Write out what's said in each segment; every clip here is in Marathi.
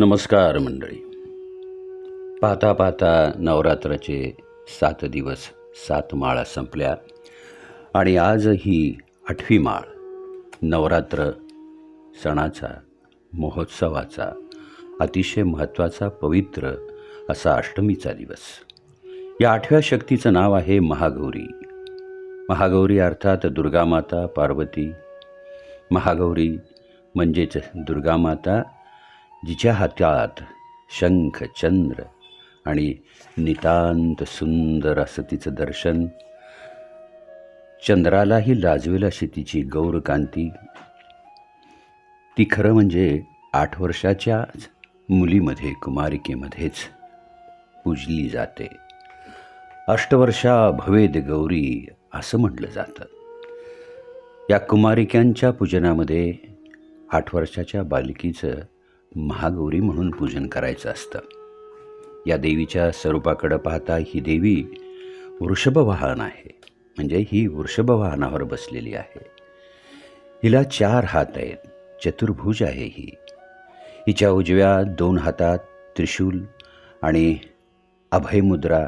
नमस्कार मंडळी. पाहता पाहता नवरात्राचे सात दिवस सात माळा संपल्या आणि आज ही आठवी माळ नवरात्र सणाचा महोत्सवाचा अतिशय महत्त्वाचा पवित्र असा अष्टमीचा दिवस. या आठव्या शक्तीचं नाव आहे महागौरी. महागौरी अर्थात दुर्गामाता पार्वती. महागौरी म्हणजेच दुर्गामाता जिच्या हातात शंख चंद्र आणि नितांत सुंदर असं तिचं दर्शन. चंद्रालाही लाजवेल अशी तिची गौरकांती ती खरं म्हणजे आठ वर्षाच्या मुलीमध्ये कुमारिकेमध्येच पूजली जाते. अष्टवर्षा भवेद गौरी असं म्हटलं जातं. या कुमारिकांच्या पूजनामध्ये आठ वर्षाच्या बालिकीचं महागौरी म्हणून पूजन करायचं असतं. या देवीच्या स्वरूपाकडं पाहता ही देवी वृषभवाहन आहे. म्हणजे ही वृषभवाहनावर बसलेली आहे. हिला चार हात आहेत. चतुर्भुज आहे ही. हिच्या उजव्या दोन हातात त्रिशूल आणि अभयमुद्रा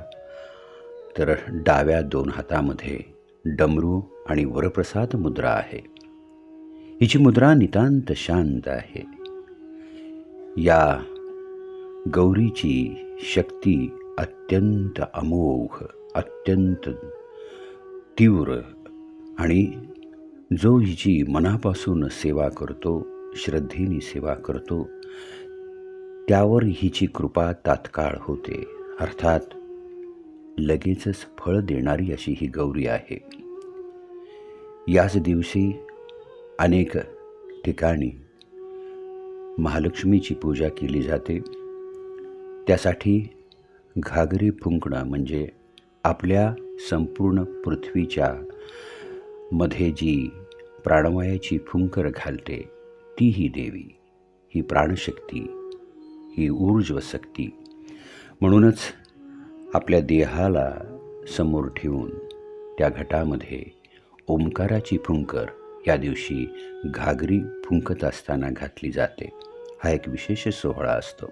तर डाव्या दोन हातामध्ये डमरू आणि वरप्रसाद मुद्रा आहे. हिची मुद्रा नितांत शांत आहे. या गौरीची शक्ती अत्यंत अमोघ अत्यंत तीव्र आणि जो हिची मनापासून सेवा करतो श्रद्धेने सेवा करतो त्यावर हिची कृपा तात्काळ होते. अर्थात लगेचच फळ देणारी अशी ही गौरी आहे. याच दिवशी अनेक ठिकाणी महालक्ष्मीची पूजा केली जाते. त्यासाठी घागरी फुंकणं म्हणजे आपल्या संपूर्ण पृथ्वीच्या मध्ये जी प्राणवायाची फुंकर घालते ती ही देवी ही प्राणशक्ती ही ऊर्जवशक्ती म्हणूनच आपल्या देहाला समोर ठेवून त्या घटामध्ये ओंकाराची फुंकर या दिवशी घागरी फुंकत असताना घातली जाते. हा एक विशेष सोहळा असतो.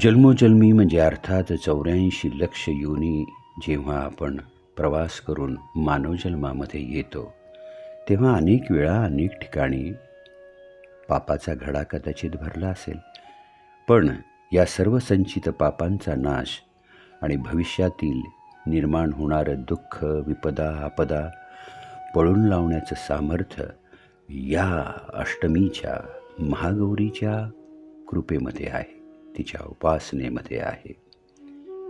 जन्मोजन्मी म्हणजे अर्थात चौऱ्याऐंशी लक्ष योनी जेव्हा आपण प्रवास करून मानवजन्मामध्ये येतो तेव्हा अनेक वेळा अनेक ठिकाणी पापाचा घडा कदाचित भरला असेल. पण या सर्व संचित पापांचा नाश आणि भविष्यातील निर्माण होणारं दुःख विपदा आपदा पळून लावण्याचं सामर्थ्य या अष्टमीच्या महागौरीच्या कृपेमध्ये आहे तिच्या उपासनेमध्ये आहे.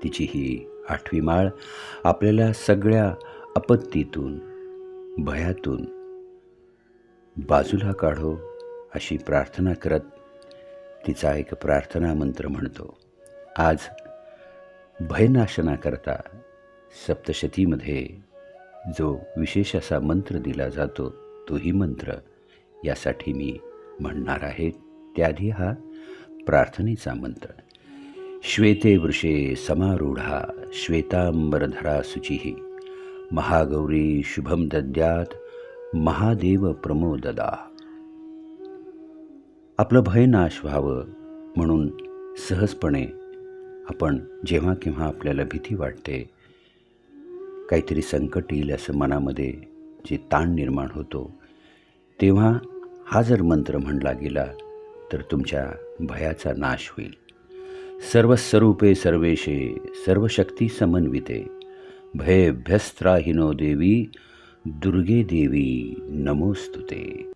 तिची ही आठवी माळ आपल्याला सगळ्या आपत्तीतून भयातून बाजूला काढो अशी प्रार्थना करत तिचा एक प्रार्थना मंत्र म्हणतो. आज भयनाशनाकरता सप्तशतीमध्ये जो विशेष असा मंत्र दिला जातो तोही मंत्र यासाठी मी म्हणणार आहे. त्याआधी हा प्रार्थनेचा मंत्र. श्वेते वृषे समारूढा श्वेतांबरधरा शुचिः महागौरी शुभम दद्यात महादेव प्रमोददा. आपलं भय नाश व्हावं म्हणून सहजपणे आपण जेव्हा केव्हा आपल्याला भीती वाटते काहीतरी संकट येईल असं मनामध्ये जे ताण निर्माण होतो तेव्हा हा जर मंत्र म्हणला गेला तर तुमच्या भयाचा नाश होईल. सर्वस्वरूपे सर्वेशे सर्वशक्ती समन्विते. भयभ्यस्त्राहिनो देवी दुर्गे देवी नमोस्तुते.